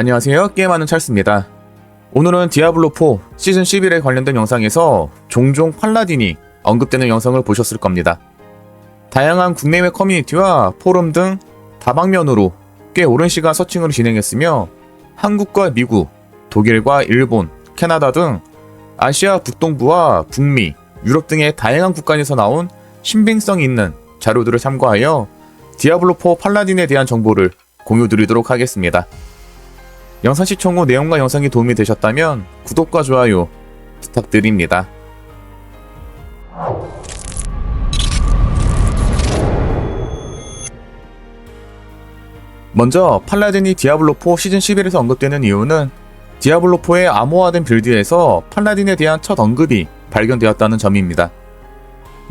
안녕하세요. 게임하는 찰스입니다. 오늘은 디아블로4 시즌 11에 관련된 영상에서 종종 팔라딘이 언급되는 영상을 보셨을 겁니다. 다양한 국내외 커뮤니티와 포럼 등 다방면으로 꽤 오랜 시간 서칭을 진행했으며 한국과 미국, 독일과 일본, 캐나다 등 아시아 북동부와 북미, 유럽 등의 다양한 국가에서 나온 신빙성 있는 자료들을 참고하여 디아블로4 팔라딘에 대한 정보를 공유 드리도록 하겠습니다. 영상 시청 후 내용과 영상이 도움이 되셨다면 구독과 좋아요 부탁드립니다. 먼저 팔라딘이 디아블로4 시즌 11에서 언급되는 이유는 디아블로4의 암호화된 빌드에서 팔라딘에 대한 첫 언급이 발견되었다는 점입니다.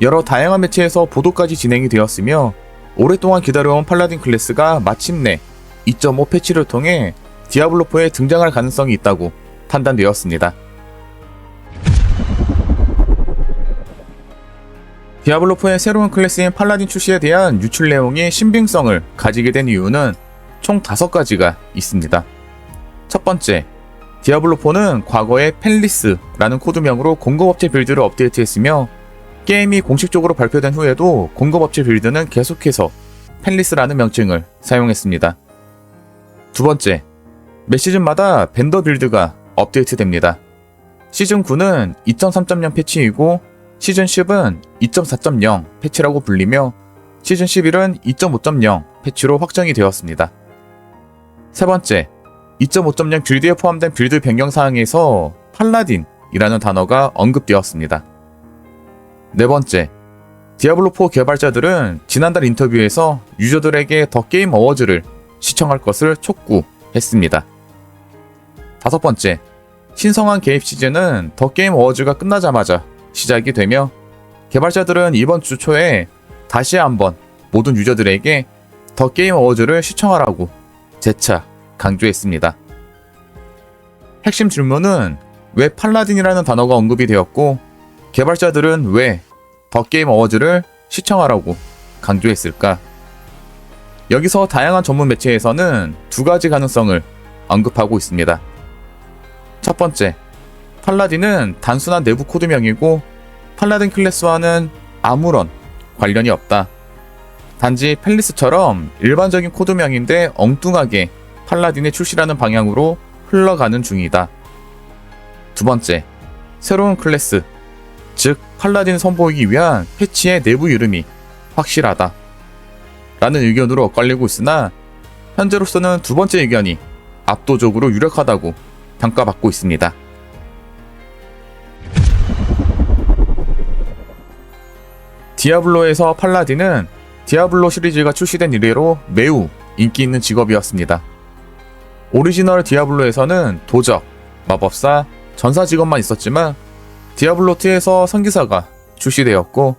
여러 다양한 매체에서 보도까지 진행이 되었으며 오랫동안 기다려온 팔라딘 클래스가 마침내 2.5 패치를 통해 디아블로4에 등장할 가능성이 있다고 판단되었습니다. 디아블로4의 새로운 클래스인 팔라딘 출시에 대한 유출 내용이 신빙성을 가지게 된 이유는 총 5가지가 있습니다. 첫 번째, 디아블로4는 과거에 펠리스라는 코드명으로 공급업체 빌드를 업데이트했으며 게임이 공식적으로 발표된 후에도 공급업체 빌드는 계속해서 펠리스라는 명칭을 사용했습니다. 두 번째, 매 시즌마다 벤더 빌드가 업데이트됩니다. 시즌 9는 2.3.0 패치이고 시즌 10은 2.4.0 패치라고 불리며 시즌 11은 2.5.0 패치로 확정이 되었습니다. 세 번째, 2.5.0 빌드에 포함된 빌드 변경 사항에서 팔라딘이라는 단어가 언급되었습니다. 네 번째, 디아블로4 개발자들은 지난달 인터뷰에서 유저들에게 더 게임 어워즈를 시청할 것을 촉구했습니다. 다섯 번째, 신성한 개입 시즌은 더 게임 어워즈가 끝나자마자 시작이 되며 개발자들은 이번 주 초에 다시 한번 모든 유저들에게 더 게임 어워즈를 시청하라고 재차 강조했습니다. 핵심 질문은 왜 팔라딘이라는 단어가 언급이 되었고 개발자들은 왜 더 게임 어워즈를 시청하라고 강조했을까? 여기서 다양한 전문 매체에서는 두 가지 가능성을 언급하고 있습니다. 첫 번째, 팔라딘은 단순한 내부 코드명이고 팔라딘 클래스와는 아무런 관련이 없다. 단지 펠리스처럼 일반적인 코드명인데 엉뚱하게 팔라딘의 출시라는 방향으로 흘러가는 중이다. 두 번째, 새로운 클래스, 즉 팔라딘 선보이기 위한 패치의 내부 이름이 확실하다. 라는 의견으로 엇갈리고 있으나 현재로서는 두 번째 의견이 압도적으로 유력하다고 평가받고 있습니다. 디아블로에서 팔라딘은 디아블로 시리즈가 출시된 이래로 매우 인기 있는 직업이었습니다. 오리지널 디아블로에서는 도적, 마법사, 전사 직업만 있었지만 디아블로2에서 성기사가 출시되었고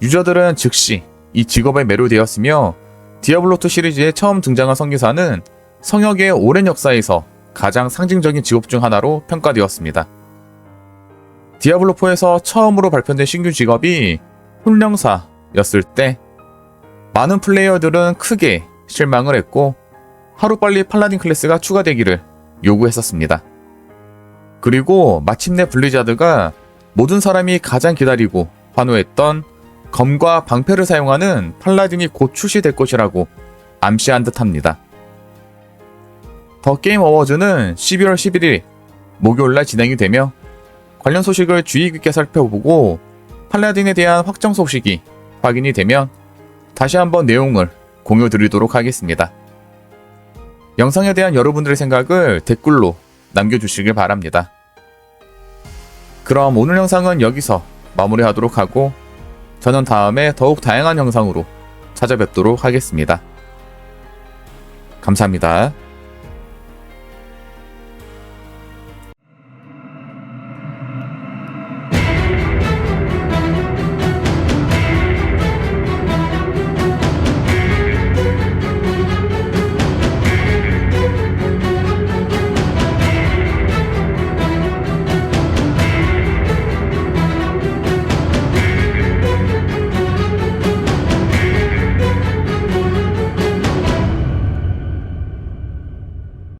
유저들은 즉시 이 직업에 매료되었으며 디아블로2 시리즈에 처음 등장한 성기사는 성역의 오랜 역사에서 가장 상징적인 직업 중 하나로 평가되었습니다. 디아블로4에서 처음으로 발표된 신규 직업이 훈령사였을 때 많은 플레이어들은 크게 실망을 했고 하루빨리 팔라딘 클래스가 추가되기를 요구했었습니다. 그리고 마침내 블리자드가 모든 사람이 가장 기다리고 환호했던 검과 방패를 사용하는 팔라딘이 곧 출시될 것이라고 암시한 듯합니다. 더 게임 어워즈는 12월 11일 목요일날 진행이 되며 관련 소식을 주의 깊게 살펴보고 팔라딘에 대한 확정 소식이 확인이 되면 다시 한번 내용을 공유 드리도록 하겠습니다. 영상에 대한 여러분들의 생각을 댓글로 남겨주시길 바랍니다. 그럼 오늘 영상은 여기서 마무리하도록 하고 저는 다음에 더욱 다양한 영상으로 찾아뵙도록 하겠습니다. 감사합니다.